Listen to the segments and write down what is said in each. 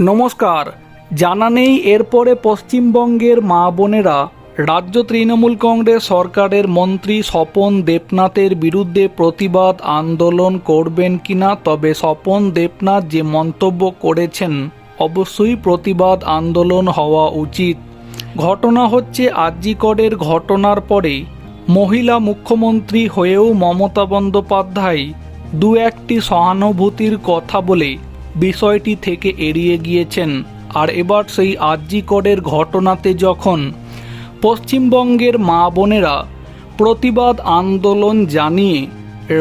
নমস্কার। জানা নেই, এরপরে পশ্চিমবঙ্গের মা বোনেরা, রাজ্য তৃণমূল কংগ্রেস সরকারের মন্ত্রী স্বপন দেবনাথের বিরুদ্ধে প্রতিবাদ আন্দোলন করবেন কিনা, তবে স্বপন দেবনাথ যে মন্তব্য করেছেন, অবশ্যই প্রতিবাদ আন্দোলন হওয়া উচিত। ঘটনা হচ্ছে আজিকরের ঘটনার পরে, মহিলা মুখ্যমন্ত্রী হয়েও মমতা বন্দ্যোপাধ্যায় দু একটি সহানুভূতির কথা বলে বিষয়টি থেকে এড়িয়ে গিয়েছেন। আর এবার সেই আজিকরের ঘটনাতে যখন পশ্চিমবঙ্গের মা বোনেরা প্রতিবাদ আন্দোলন জানিয়ে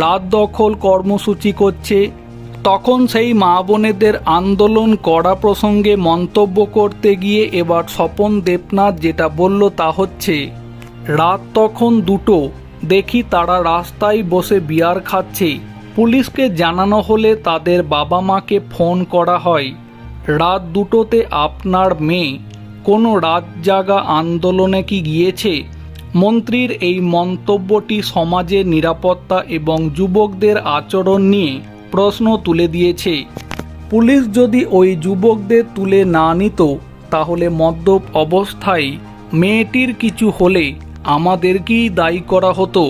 রাত দখল কর্মসূচি করছে, তখন সেই মা বোনেদের আন্দোলন করা প্রসঙ্গে মন্তব্য করতে গিয়ে এবার স্বপন দেবনাথ যেটা বলল তা হচ্ছে, রাত তখন দুটো, দেখি তারা রাস্তায় বসে বিয়ার খাচ্ছে। পুলিশকে জানানো হলে তাদের বাবা মাকে ফোন করা হয়, রাত দুটোতে আপনার মেয়ে কোনো রাত জাগা আন্দোলনে কি গিয়েছে? মন্ত্রীর এই মন্তব্যটি সমাজের নিরাপত্তা এবং যুবকদের আচরণ নিয়ে প্রশ্ন তুলে দিয়েছে। পুলিশ যদি ওই যুবকদের তুলে না নিত, তাহলে মদ্যপ অবস্থায় মেয়েটির কিছু হলে আমাদেরকেই দায়ী করা হতো।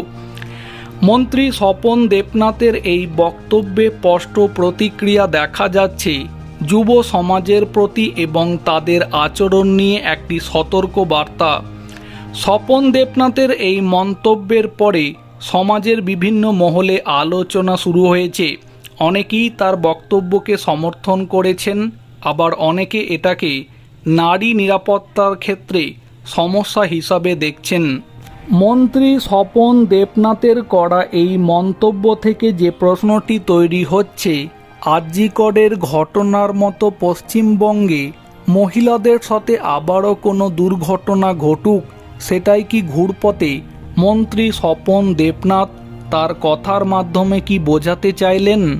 মন্ত্রী স্বপন দেবনাথের এই বক্তব্যে স্পষ্ট প্রতিক্রিয়া দেখা যাচ্ছে। যুব সমাজের প্রতি এবং তাদের আচরণ নিয়ে একটি সতর্ক বার্তা। স্বপন দেবনাথের এই মন্তব্যের পরে সমাজের বিভিন্ন মহলে আলোচনা শুরু হয়েছে। অনেকেই তার বক্তব্যকে সমর্থন করেছেন, আবার অনেকে এটাকে নারী নিরাপত্তার ক্ষেত্রে সমস্যা হিসাবে দেখছেন। মন্ত্রী স্বপন দেবনাথের করা এই মন্তব্য থেকে যে প্রশ্নটি তৈরি হচ্ছে আজিকরের ঘটনার মতো পশ্চিমবঙ্গে মহিলাদের সাথে আবারও কোনো দুর্ঘটনা ঘটুক, সেটাই কি ঘুরপথে মন্ত্রী স্বপন দেবনাথ তার কথার মাধ্যমে কি বোঝাতে চাইলেন?